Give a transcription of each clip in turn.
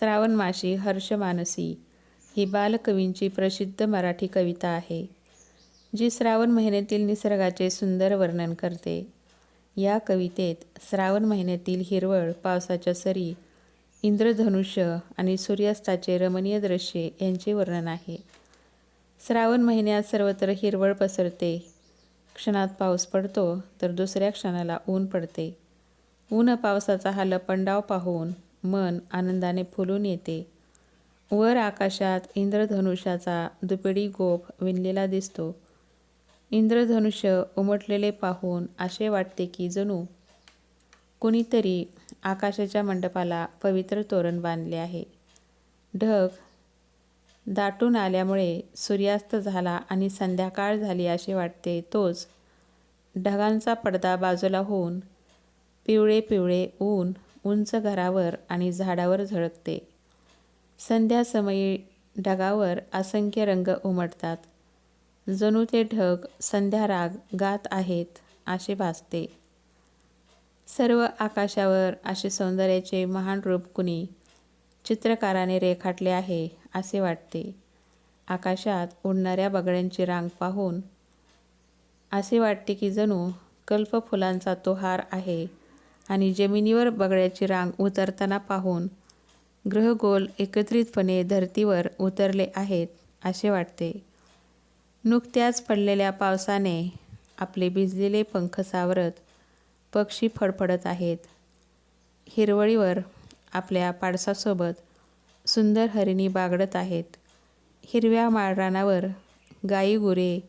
श्रावण माशी हर्षमानसी ही बालकवींची प्रसिद्ध मराठी कविता आहे जी श्रावण महिन्यातील निसर्गाचे सुंदर वर्णन करते. या कवितेत श्रावण महिन्यातील हिरवळ पावसाच्या सरी इंद्रधनुष्य आणि सूर्यास्ताचे रमणीय दृश्ये यांचे वर्णन आहे. श्रावण महिन्यात सर्वत्र हिरवळ पसरते. क्षणात पाऊस पडतो तर दुसऱ्या क्षणाला ऊन पडते. ऊन पावसाचा हा लपंडाव पाहून मन आनंदाने फुलून येते. वर आकाशात इंद्रधनुष्याचा दुपेडी गोफ विणलेला दिसतो. इंद्रधनुष्य उमटलेले पाहून असे वाटते की जणू कुणीतरी आकाशाच्या मंडपाला पवित्र तोरण बांधले आहे. ढग दाटून आल्यामुळे सूर्यास्त झाला आणि संध्याकाळ झाली असे वाटते तोच ढगांचा पडदा बाजूला होऊन पिवळे पिवळे ऊन उंच घरावर आणि झाडावर झळकते. संध्यासमयी ढगावर असंख्य रंग उमटतात. जणू ते ढग संध्या राग गात आहेत असे भासते. सर्व आकाशावर असे सौंदर्याचे महान रूप कुणी चित्रकाराने रेखाटले आहे असे वाटते. आकाशात उडणाऱ्या बगड्यांची रांग पाहून असे वाटते की जणू कल्पफुलांचा तो हार आहे आणि जमिनीवर बगड्याची रांग उतरताना पाहून ग्रहगोल एकत्रितपणे धरतीवर उतरले आहेत असे वाटते. नुकत्याच पडलेल्या पावसाने आपले भिजलेले पंख सावरत पक्षी फडफडत आहेत. हिरवळीवर आपल्या पाडसासोबत सुंदर हरिणी बागडत आहेत. हिरव्या माळरानावर गाई गुरे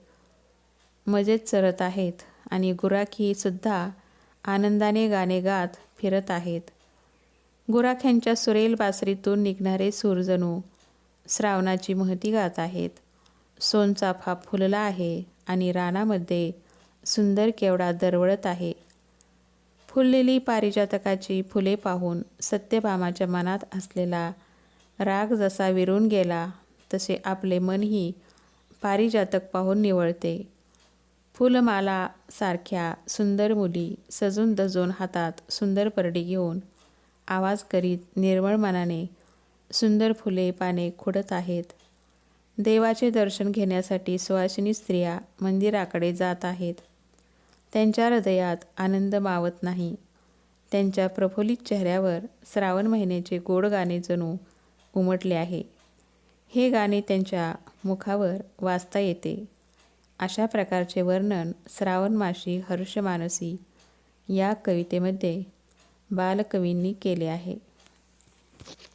मजेत चरत आहेत आणि गुराखीसुद्धा आनंदाने गाणे गात फिरत आहेत. गुराख्यांच्या सुरेल बासरीतून निघणारे सूरजणू श्रावणाची महती गात आहेत. सोनचाफा फुलला आहे आणि रानामध्ये सुंदर केवडा दरवळत आहे. फुललेली पारिजातकाची फुले पाहून सत्यभामाच्या मनात असलेला राग जसा विरून गेला तसे आपले मनही पारिजातक पाहून निवळते. फुलमाला सारख्या सुंदर मुली सजून दजून हातात सुंदर परडी घेऊन आवाज करीत निर्मळ मनाने सुंदर फुले पाने खुडत आहेत. देवाचे दर्शन घेण्यासाठी सुवासिनी स्त्रिया मंदिराकडे जात आहेत. त्यांच्या हृदयात आनंद मावत नाही. त्यांच्या प्रफुल्लित चेहऱ्यावर श्रावण महिन्याचे गोड गाणे जणू उमटले आहे. हे गाणे त्यांच्या मुखावर वाचता येते. अशा प्रकारचे वर्णन श्रावणमाशी हर्षमानसी या कवितेमध्ये बालकवींनी केले आहे.